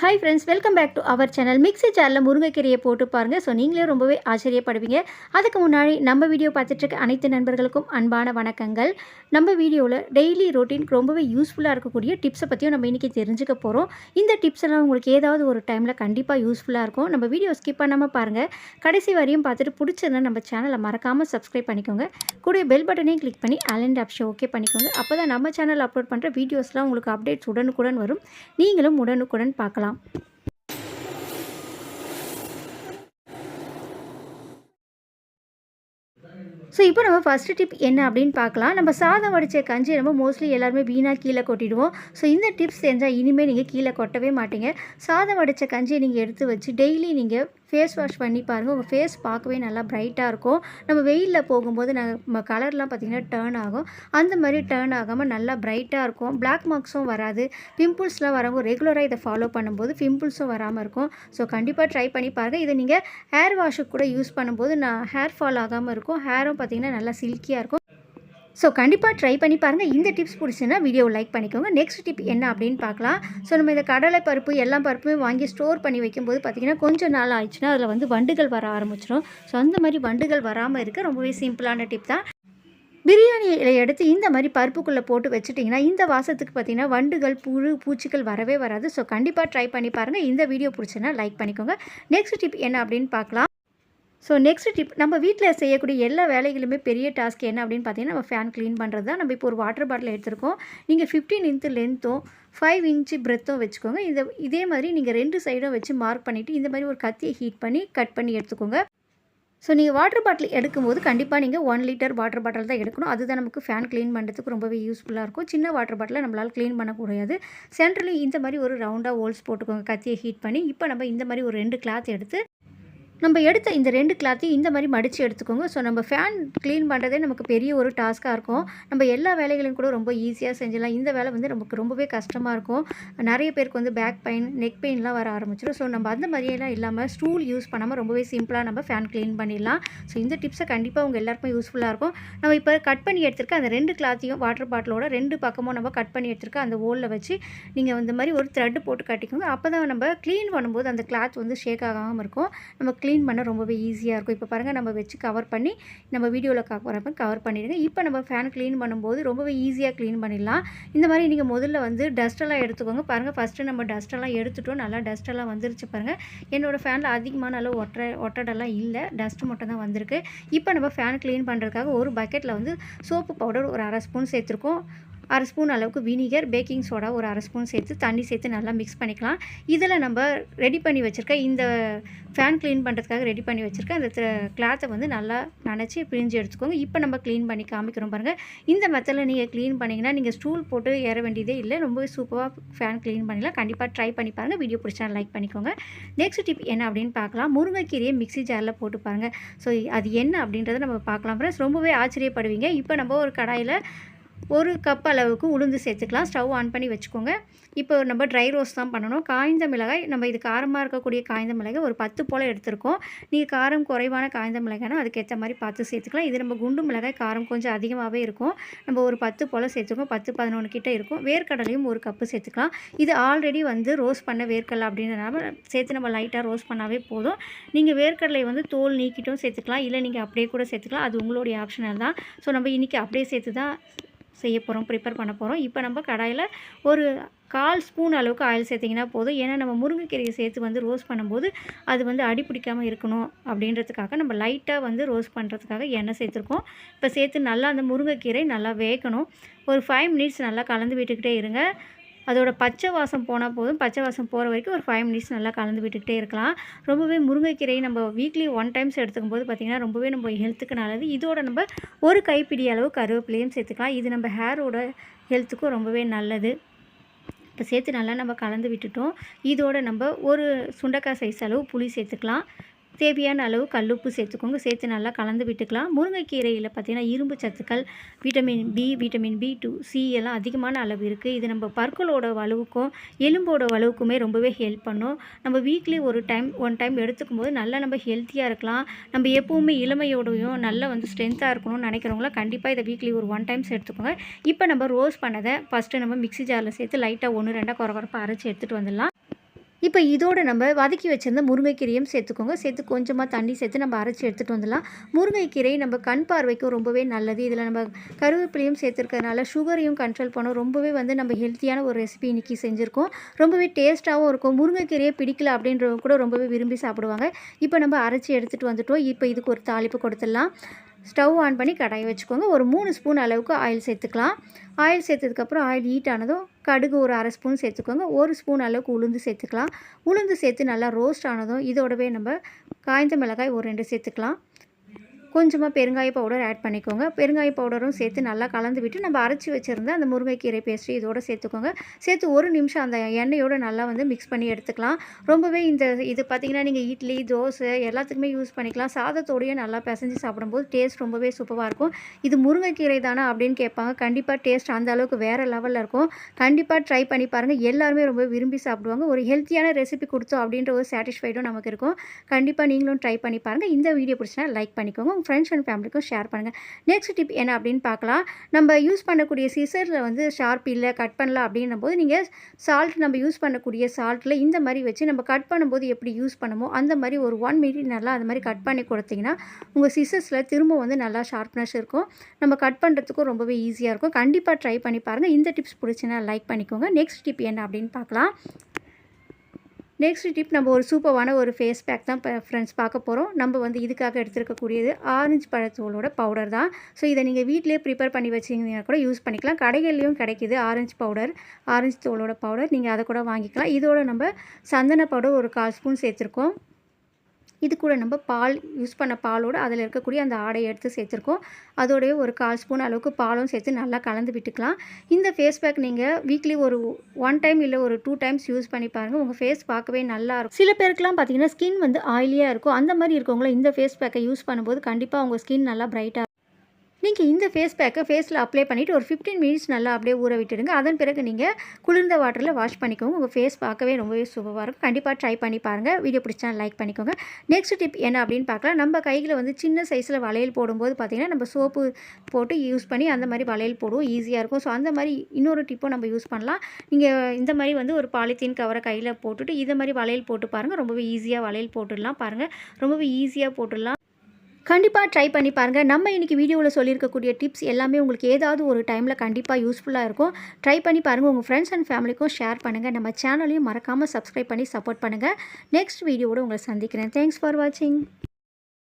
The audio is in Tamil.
Hi friends welcome back to our channel mixie சேனலில் முருங்கைக்கீரையை போட்டு பாருங்கள் ஸோ நீங்களே ரொம்பவே ஆச்சரியப்படுவீங்க. அதுக்கு முன்னாடி நம்ம வீடியோ பார்த்துட்ருக்க அனைத்து நண்பர்களுக்கும் அன்பான வணக்கங்கள். நம்ம வீடியோவில் டெய்லி ரொட்டீன் ரொம்பவே யூஸ்ஃபுல்லாக இருக்கக்கூடிய டிப்ஸை பற்றியும் நம்ம இன்றைக்கி தெரிஞ்சுக்க போகிறோம் இந்த டிப்ஸ் எல்லாம் உங்களுக்கு ஏதாவது ஒரு டைமில் கண்டிப்பாக யூஸ்ஃபுல்லாக இருக்கும். நம்ம வீடியோ ஸ்கிப் பண்ணாமல் பாருங்கள் கடைசி வரையும் பார்த்துட்டு பிடிச்சிருந்தா நம்ம சேனலை மறக்காமல் சப்ஸ்கிரைப் பண்ணிக்கோங்க. கூட பெல் பட்டனையும் கிளிக் பண்ணி அலண்ட் ஆப்ஷன் ஓகே பண்ணிக்கோங்க. அப்போ தான் நம்ம சேனல் அப்லோட் பண்ணுற வீடியோஸ்லாம் உங்களுக்கு அப்டேட்ஸ் உடனுக்குடன் வரும். நீங்களும் உடனுக்குடன் பார்க்கலாம். ஸோ இப்போ நம்ம ஃபஸ்ட்டு டிப் என்ன அப்படின்னு பார்க்கலாம். நம்ம சாதம் வடித்த கஞ்சி நம்ம மோஸ்ட்லி எல்லாருமே வீணாக கீழே கொட்டிடுவோம். ஸோ இந்த டிப்ஸ் தெரிஞ்சால் இனிமேல் நீங்கள் கீழே கொட்டவே மாட்டீங்க. சாதம் வடித்த கஞ்சியை நீங்கள் எடுத்து வச்சு டெய்லி நீங்கள் ஃபேஸ் வாஷ் பண்ணி பாருங்கள் உங்கள் ஃபேஸ் பார்க்கவே நல்லா ப்ரைட்டாக இருக்கும். நம்ம வெயிலில் போகும்போது நம்ம கலர்லாம் பார்த்திங்கன்னா டேர்ன் ஆகும். அந்த மாதிரி டேர்ன் ஆகாமல் நல்லா ப்ரைட்டாக இருக்கும். பிளாக் மார்க்ஸும் வராது. பிம்பிள்ஸ்லாம் வரவங்க ரெகுலராக இதை ஃபாலோ பண்ணும்போது பிம்பிள்ஸும் வராமல் இருக்கும். ஸோ கண்டிப்பாக ட்ரை பண்ணி பாருங்கள் இதை நீங்கள் ஹேர் வாஷுக்கு கூட யூஸ் பண்ணும்போது நான் ஹேர் ஃபால் ஆகாமல் இருக்கும். ஹேரும் பார்த்திங்கன்னா நல்லா சில்கியாக இருக்கும். ஸோ கண்டிப்பாக ட்ரை பண்ணி பாருங்கள் இந்த டிப்ஸ் பிடிச்சுன்னா வீடியோ லைக் பண்ணிக்கோங்க. நெக்ஸ்ட் டிப் என்ன அப்படின்னு பார்க்கலாம். ஸோ நம்ம இந்த கடலை பருப்பு எல்லா பருப்புமே வாங்கி ஸ்டோர் பண்ணி வைக்கும்போது பார்த்திங்கன்னா கொஞ்சம் நாள் ஆயிடுச்சுன்னா அதில் வந்து வண்டுகள் வர ஆரம்பிச்சிடும் ஸோ அந்த மாதிரி வண்டுகள் வராமல் இருக்க ரொம்பவே சிம்பிளான டிப் தான். பிரியாணி இலை எடுத்து இந்த மாதிரி பருப்புக்குள்ளே போட்டு வச்சுட்டிங்கன்னா இந்த வாசத்துக்கு பார்த்திங்கன்னா வண்டுகள் புழு பூச்சிகள் வரவே வராது. ஸோ கண்டிப்பாக ட்ரை பண்ணி பாருங்கள் இந்த வீடியோ பிடிச்சுன்னா லைக் பண்ணிக்கோங்க. நெக்ஸ்ட் டிப் என்ன அப்படின்னு பார்க்கலாம். ஸோ நெக்ஸ்ட் டிப் நம்ம வீட்டில் செய்யக்கூடிய எல்லா வேலைகளுமே பெரிய டாஸ்க் என்ன அப்படின்னு பார்த்தீங்கன்னா நம்ம ஃபேன் க்ளீன் பண்ணுறது தான். நம்ம இப்போ ஒரு வாட்டர் பாட்டில் எடுத்துருக்கோம். நீங்கள் ஃபிஃப்டீன் இன்த்து லென்த்தும் ஃபைவ் இன்ச்சு பிரெத்தும் வச்சுக்கோங்க. இந்த இதே மாதிரி நீங்கள் ரெண்டு சைடும் வச்சு மார்க் பண்ணிவிட்டு இந்த மாதிரி ஒரு கத்தியை ஹீட் பண்ணி கட் பண்ணி எடுத்துக்கோங்க. ஸோ நீங்கள் வாட்டர் பாட்டில் எடுக்கும்போது கண்டிப்பாக நீங்கள் ஒன் லிட்டர் வாட்டர் பாட்டில் தான் எடுக்கணும். அதுதான் நமக்கு ஃபேன் க்ளீன் பண்ணுறதுக்கு ரொம்பவே யூஸ்ஃபுல்லாக இருக்கும். சின்ன வாட்டர் பாட்டில் நம்மளால் க்ளீன் பண்ணக்கூடாது சென்ட்ரலையும் இந்த மாதிரி ஒரு ரவுண்டாக ஹோல்ஸ் போட்டுக்கோங்க. கத்தியை ஹீட் பண்ணி இப்போ நம்ம இந்த மாதிரி ஒரு ரெண்டு கிளாத் எடுத்து நம்ம எடுத்த இந்த ரெண்டு கிளாத்தையும் இந்த மாதிரி மடித்து எடுத்துக்கோங்க. ஸோ நம்ம ஃபேன் க்ளீன் பண்ணுறதே நமக்கு பெரிய ஒரு டாஸ்க்காக இருக்கும். நம்ம எல்லா வேலைகளையும் கூட ரொம்ப ஈஸியாக செஞ்சிடலாம். இந்த வேலை வந்து நமக்கு ரொம்பவே கஷ்டமாக இருக்கும். நிறைய பேருக்கு வந்து பேக் பெயின் நெக் பெயின்லாம் வர ஆரம்பிச்சிடும். ஸோ நம்ம அந்த மாதிரியெல்லாம் இல்லாமல் ஸ்டூல் யூஸ் பண்ணாமல் ரொம்பவே சிம்பிளாக நம்ம ஃபேன் க்ளீன் பண்ணிடலாம். ஸோ இந்த டிப்ஸை கண்டிப்பாக உங்கள் எல்லாருக்கும் யூஸ்ஃபுல்லாக இருக்கும். நம்ம இப்போ கட் பண்ணி எடுத்துருக்க அந்த ரெண்டு கிளாத்தையும் வாட்டர் பாட்டிலோட ரெண்டு பக்கமும் நம்ம கட் பண்ணி எடுத்துருக்க அந்த ஓலில் வச்சு நீங்கள் இந்த மாதிரி ஒரு த்ரெட்டு போட்டு கட்டிக்கோங்க. அப்போ தான் நம்ம க்ளீன் பண்ணும்போது அந்த கிளாத் வந்து ஷேக் ஆகாமல் இருக்கும். நம்ம க்ளீன் க்ளீன் பண்ண ரொம்பவே ஈஸியாக இருக்கும். இப்போ பாருங்கள் நம்ம வச்சு கவர் பண்ணி நம்ம வீடியோவில் வரப்போ கவர் பண்ணிடுங்க. இப்போ நம்ம ஃபேன் க்ளீன் பண்ணும்போது ரொம்பவே ஈஸியாக க்ளீன் பண்ணிடலாம். இந்த மாதிரி நீங்கள் முதல்ல வந்து டஸ்ட்டெல்லாம் எடுத்துக்கோங்க. பாருங்கள் ஃபஸ்ட்டு நம்ம டஸ்ட்டெல்லாம் எடுத்துட்டோம். நல்லா டஸ்ட்டெல்லாம் வந்துருச்சு பாருங்கள் என்னோடய ஃபேனில் அதிகமான அளவு ஒட்ட ஒட்டடெல்லாம் இல்லை. டஸ்ட்டு மட்டும் தான் வந்திருக்கு. இப்போ நம்ம ஃபேன் க்ளீன் பண்ணுறதுக்காக ஒரு பக்கெட்டில் வந்து சோப்பு பவுடர் ஒரு அரை ஸ்பூன் சேர்த்துருக்கோம். அரை ஸ்பூன் அளவுக்கு வினிகர் பேக்கிங் சோடா ஒரு அரை ஸ்பூன் சேர்த்து தண்ணி சேர்த்து நல்லா மிக்ஸ் பண்ணிக்கலாம். இதில் நம்ம ரெடி பண்ணி வச்சுருக்க இந்த ஃபேன் க்ளீன் பண்ணுறதுக்காக ரெடி பண்ணி வச்சுருக்க அந்த கிளாத்தை வந்து நல்லா நினச்சி பிழிஞ்சு எடுத்துக்கோங்க. இப்போ நம்ம க்ளீன் பண்ணி காமிக்கிறோம் பாருங்கள் இந்த மெத்தடில் நீங்கள் க்ளீன் பண்ணிங்கன்னா நீங்கள் ஸ்டூல் போட்டு ஏற வேண்டியதே இல்லை. ரொம்ப சூப்பராக ஃபேன் க்ளீன் பண்ணிடலாம். கண்டிப்பாக ட்ரை பண்ணி பாருங்கள் வீடியோ பிடிச்சா லைக் பண்ணிக்கோங்க. நெக்ஸ்ட் டிப் என்ன அப்படின்னு பார்க்கலாம். முருங்கைக்கீரையை மிக்ஸி ஜாரில் போட்டு பாருங்கள் ஸோ அது என்ன அப்படின்றத நம்ம பார்க்கலாம் ஃப்ரெண்ட்ஸ் ரொம்பவே ஆச்சரியப்படுவீங்க. இப்போ நம்ம ஒரு கடாயில் ஒரு கப் அளவுக்கு உளுந்து சேர்த்துக்கலாம். ஸ்டவ் ஆன் பண்ணி வச்சுக்கோங்க. இப்போ நம்ம ட்ரை ரோஸ்ட் தான் பண்ணணும். காய்ந்த மிளகாய் நம்ம இது காரமாக இருக்கக்கூடிய காய்ந்த மிளகாய் ஒரு பத்து போல் எடுத்திருக்கோம். நீங்கள் காரம் குறைவான காய்ந்த மிளகாய்னா அதுக்கேற்ற மாதிரி பார்த்து சேர்த்துக்கலாம். இது நம்ம குண்டு மிளகாய் காரம் கொஞ்சம் அதிகமாகவே இருக்கும். நம்ம ஒரு பத்து போல் சேர்த்துக்கோம் பத்து பதினொன்று கிட்டே இருக்கும். வேர்க்கடலையும் ஒரு கப்பு சேர்த்துக்கலாம். இது ஆல்ரெடி வந்து ரோஸ்ட் பண்ண வேர்க்கடலை அப்படின்றனால சேர்த்து நம்ம லைட்டாக ரோஸ்ட் பண்ணாவே போதும். நீங்கள் வேர்க்கடலை வந்து தோல் நீக்கிட்டும் சேர்த்துக்கலாம். இல்லை நீங்கள் அப்படியே கூட சேர்த்துக்கலாம். அது உங்களுடைய ஆப்ஷனல் தான். ஸோ நம்ம இன்றைக்கி அப்படியே சேர்த்து தான் செய்ய போகிறோம் ப்ரிப்பேர் பண்ண போகிறோம் இப்போ நம்ம கடாயில் ஒரு கால் ஸ்பூன் அளவுக்கு ஆயில் சேர்த்திங்கன்னா போதும். ஏன்னா நம்ம முருங்கைக்கீரையை சேர்த்து வந்து ரோஸ்ட் பண்ணும்போது அது வந்து அடி பிடிக்காமல் இருக்கணும் அப்படின்றதுக்காக நம்ம லைட்டாக வந்து ரோஸ்ட் பண்ணுறதுக்காக எண்ணெய் சேர்த்துருக்கோம். இப்போ சேர்த்து நல்லா அந்த முருங்கைக்கீரை நல்லா வேகணும். ஒரு ஃபைவ் மினிட்ஸ் நல்லா கலந்து விட்டுக்கிட்டே இருங்க. அதோட பச்சை வாசம் போனால் போதும். பச்சை வாசம் போகிற வரைக்கும் ஒரு ஃபைவ் மினிட்ஸ் நல்லா கலந்து விட்டுக்கிட்டே இருக்கலாம். ரொம்பவே முருங்கைக்கீரை நம்ம வீக்லி ஒன் டைம்ஸ் எடுத்துக்கும் போது பார்த்திங்கன்னா ரொம்பவே நம்ம ஹெல்த்துக்கு நல்லது. இதோட நம்ம ஒரு கைப்பிடி அளவு கருவேப்பிலையும் சேர்த்துக்கலாம். இது நம்ம ஹேரோட ஹெல்த்துக்கும் ரொம்பவே நல்லது. இப்போ சேர்த்து நல்லா நம்ம கலந்து விட்டுட்டோம். இதோட நம்ம ஒரு சுண்டக்காய் சைஸ் அளவு புளி சேர்த்துக்கலாம். தேவையான அளவு கல்லுப்பு சேர்த்துக்கோங்க. சேர்த்து நல்லா கலந்து விட்டுக்கலாம். முருங்கைக்கீரையில் பார்த்திங்கன்னா இரும்பு சத்துக்கள் vitamin B vitamin B two C எல்லாம் அதிகமான அளவு இருக்குது இது நம்ம பற்களோட வலுவுக்கும் எலும்போட வலுவுக்குமே ரொம்பவே ஹெல்ப் பண்ணும். நம்ம வீக்லி ஒரு டைம் ஒன் டைம் எடுத்துக்கும் போது நல்லா நம்ம ஹெல்த்தியாக இருக்கலாம். நம்ம எப்போவுமே இளமையோடையும் நல்லா வந்து ஸ்ட்ரென்த்தாக இருக்கணும்னு நினைக்கிறவங்கள கண்டிப்பாக இதை வீக்லி ஒரு ஒன் டைம்ஸ் எடுத்துக்கோங்க. இப்போ நம்ம ரோஸ் பண்ணதை ஃபஸ்ட்டு நம்ம மிக்ஸி ஜாரில் சேர்த்து லைட்டாக ஒன்று ரெண்டாக குறை குறைப்பாக அரைச்சி எடுத்துகிட்டு வந்துடலாம். இப்போ இதோட நம்ம வதக்கி வச்சிருந்த முருங்கைக்கீரையும் சேர்த்துக்கோங்க. சேர்த்து கொஞ்சமாக தண்ணி சேர்த்து நம்ம அரைச்சி எடுத்துகிட்டு வந்துடலாம். முருங்கைக்கீரை நம்ம கண் பார்வைக்கும் ரொம்பவே நல்லது. இதில் நம்ம கருவேப்பிலையும் சேர்த்துருக்கறனால சுகரையும் கண்ட்ரோல் பண்ணோம். ரொம்பவே வந்து நம்ம ஹெல்த்தியான ஒரு ரெசிபி இன்றைக்கி செஞ்சுருக்கோம். ரொம்பவே டேஸ்ட்டாகவும் இருக்கும். முருங்கைக்கீரையை பிடிக்கல அப்படின்றவங்க கூட ரொம்பவே விரும்பி சாப்பிடுவாங்க. இப்போ நம்ம அரைச்சி எடுத்துகிட்டு வந்துட்டோம். இப்போ இதுக்கு ஒரு தாளிப்பு கொடுத்துடலாம். ஸ்டவ் ஆன் பண்ணி கடாயை வச்சுக்கோங்க. ஒரு மூணு ஸ்பூன் அளவுக்கு ஆயில் சேர்த்துக்கலாம். ஆயில் சேர்த்ததுக்கப்புறம் ஆயில் ஹீட் ஆனதும் கடுகு ஒரு அரை ஸ்பூன் சேர்த்துக்கோங்க. ஒரு ஸ்பூன் அளவுக்கு உளுந்து சேர்த்துக்கலாம். உளுந்து சேர்த்து நல்லா ரோஸ்ட் ஆனதும் இதோடவே நம்ம காய்ந்த மிளகாய் ஒரு ரெண்டு சேர்த்துக்கலாம். கொஞ்சமாக பெருங்காய பவுடர் ஆட் பண்ணிக்கோங்க. பெருங்காய பவுடரும் சேர்த்து நல்லா கலந்து விட்டு நம்ம அரைச்சி வச்சுருந்த அந்த முருங்கைக்கீரை பேஸ்ட்டு இதோட சேர்த்துக்கோங்க. சேர்த்து ஒரு நிமிஷம் அந்த எண்ணெயோடு நல்லா வந்து மிக்ஸ் பண்ணி எடுத்துக்கலாம். ரொம்பவே இந்த இது பார்த்திங்கன்னா நீங்கள் இட்லி தோசை எல்லாத்துக்குமே யூஸ் பண்ணிக்கலாம். சாதத்தோடையே நல்லா பிசைஞ்சு சாப்பிடும்போது டேஸ்ட் ரொம்பவே சூப்பராக இருக்கும். இது முருங்கைக்கீரை தானே அப்படின்னு கேட்பாங்க. கண்டிப்பாக டேஸ்ட் அந்த அளவுக்கு வேறு லெவலில் இருக்கும். கண்டிப்பாக ட்ரை பண்ணி பாருங்கள் எல்லாருமே ரொம்ப விரும்பி சாப்பிடுவாங்க. ஒரு ஹெல்த்தியான ரெசிபி கொடுத்தோம் அப்படின்ற ஒரு சாட்டிஸ்ஃபைடும் நமக்கு இருக்கும். கண்டிப்பாக நீங்களும் ட்ரை பண்ணி பாருங்கள் இந்த வீடியோ பிடிச்சினா லைக் பண்ணிக்கோங்க. உங்கள் ஃப்ரெண்ட்ஸ் அண்ட் ஃபேமிலிக்கும் ஷேர் பண்ணுங்கள் நெக்ஸ்ட் டிப் என்ன அப்படின்னு பார்க்கலாம். நம்ம யூஸ் பண்ணக்கூடிய சிசரில் வந்து ஷார்ப் இல்லை கட் பண்ணல அப்படின்னும் போது நீங்கள் சால்ட் நம்ம யூஸ் பண்ணக்கூடிய சால்ட்டில் இந்த மாதிரி வச்சு நம்ம கட் பண்ணும்போது எப்படி யூஸ் பண்ணுமோ அந்த மாதிரி ஒரு ஒன் மினிட் நல்லா அந்த மாதிரி கட் பண்ணி கொடுத்தீங்கன்னா உங்கள் சிசர்ஸில் திரும்ப வந்து நல்லா ஷார்ப்னஸ் இருக்கும். நம்ம கட் பண்ணுறதுக்கும் ரொம்பவே ஈஸியாக இருக்கும். கண்டிப்பாக ட்ரை பண்ணி பாருங்கள் இந்த டிப்ஸ் பிடிச்சினா லைக் பண்ணிக்கோங்க. நெக்ஸ்ட் டிப் என்ன அப்படின்னு பார்க்கலாம். நெக்ஸ்ட் டிப் நம்ம ஒரு சூப்பரான ஒரு ஃபேஸ் பேக் தான் இப்போ ஃப்ரெண்ட்ஸ் பார்க்க போகிறோம் நம்ம வந்து இதுக்காக எடுத்துருக்கக்கூடியது ஆரஞ்சு பழத்தூளோட பவுடர் தான். ஸோ இதை நீங்கள் வீட்டிலே ப்ரிப்பேர் பண்ணி வச்சிங்கன்னா கூட யூஸ் பண்ணிக்கலாம். கடைகள்லேயும் கிடைக்கிது ஆரஞ்சு பவுடர் ஆரஞ்சு தோலோட பவுடர் நீங்கள் அதை கூட வாங்கிக்கலாம். இதோட நம்ம சந்தன பவுடர் ஒரு கால் ஸ்பூன் சேர்த்துருக்கோம். இது கூட நம்ம பால் யூஸ் பண்ண பாலோடு அதில் இருக்கக்கூடிய அந்த ஆடையை எடுத்து சேர்த்துருக்கோம். அதோடய ஒரு கால் ஸ்பூன் அளவுக்கு பாலும் சேர்த்து நல்லா கலந்து விட்டுக்கலாம். இந்த ஃபேஸ் பேக் நீங்கள் வீக்லி ஒரு ஒன் டைம் இல்லை ஒரு டூ டைம்ஸ் யூஸ் பண்ணி பாருங்கள் உங்கள் ஃபேஸ் பார்க்கவே நல்லா இருக்கும். சில பேருக்குலாம் பார்த்தீங்கன்னா ஸ்கின் வந்து ஆயிலியாக இருக்கும். அந்த மாதிரி இருக்கவங்கள இந்த ஃபேஸ் பேக்கை யூஸ் பண்ணும்போது கண்டிப்பாக உங்கள் ஸ்கின் நல்லா பிரைட்டாக நீங்கள் இந்த ஃபேஸ் பேக்கை ஃபேஸில் அப்ளை பண்ணிவிட்டு ஒரு ஃபிஃப்டீன் மினிட்ஸ் நல்லா அப்படியே ஊற விட்டுடுங்க. அதன் பிறகு நீங்கள் குளிர்ந்த வாட்டரில் வாஷ் பண்ணிக்கோங்க. உங்கள் ஃபேஸ் பார்க்கவே ரொம்பவே சூப்பராக இருக்கும். கண்டிப்பாக ட்ரை பண்ணி பாருங்கள் வீடியோ பிடிச்சா லைக் பண்ணிக்கோங்க. நெக்ஸ்ட் டிப் என்ன அப்படின்னு பார்க்கலாம். நம்ம கையில் வந்து சின்ன சைஸில் வளையல் போடும்போது பார்த்திங்கன்னா நம்ம சோப்பு போட்டு யூஸ் பண்ணி அந்த மாதிரி வளையல் போடுவோம். ஈஸியாக இருக்கும். ஸோ அந்த மாதிரி இன்னொரு டிப்பும் நம்ம யூஸ் பண்ணலாம். நீங்கள் இந்த மாதிரி வந்து ஒரு பாலித்தீன் கவரை கையில் போட்டுட்டு இதை மாதிரி வளையல் போட்டு பாருங்கள் ரொம்பவே ஈஸியாக வளையல் போட்டுடலாம் பாருங்கள் ரொம்பவே ஈஸியாக போட்டுடலாம். கண்டிப்பாக ட்ரை பண்ணி பாருங்கள் நம்ம இன்றைக்கி வீடியோவில் சொல்லியிருக்கக்கூடிய டிப்ஸ் எல்லாமே உங்களுக்கு ஏதாவது ஒரு டைமில் கண்டிப்பாக யூஸ்ஃபுல்லாக இருக்கும். ட்ரை பண்ணி பாருங்கள் உங்கள் ஃப்ரெண்ட்ஸ் அண்ட் ஃபேமிலிக்கும் ஷேர் பண்ணுங்கள் நம்ம சேனலையும் மறக்காமல் சப்ஸ்கிரைப் பண்ணி சப்போர்ட் பண்ணுங்கள் நெக்ஸ்ட் வீடியோவோட உங்களை சந்திக்கிறேன். தேங்க்ஸ் ஃபார் வாட்சிங்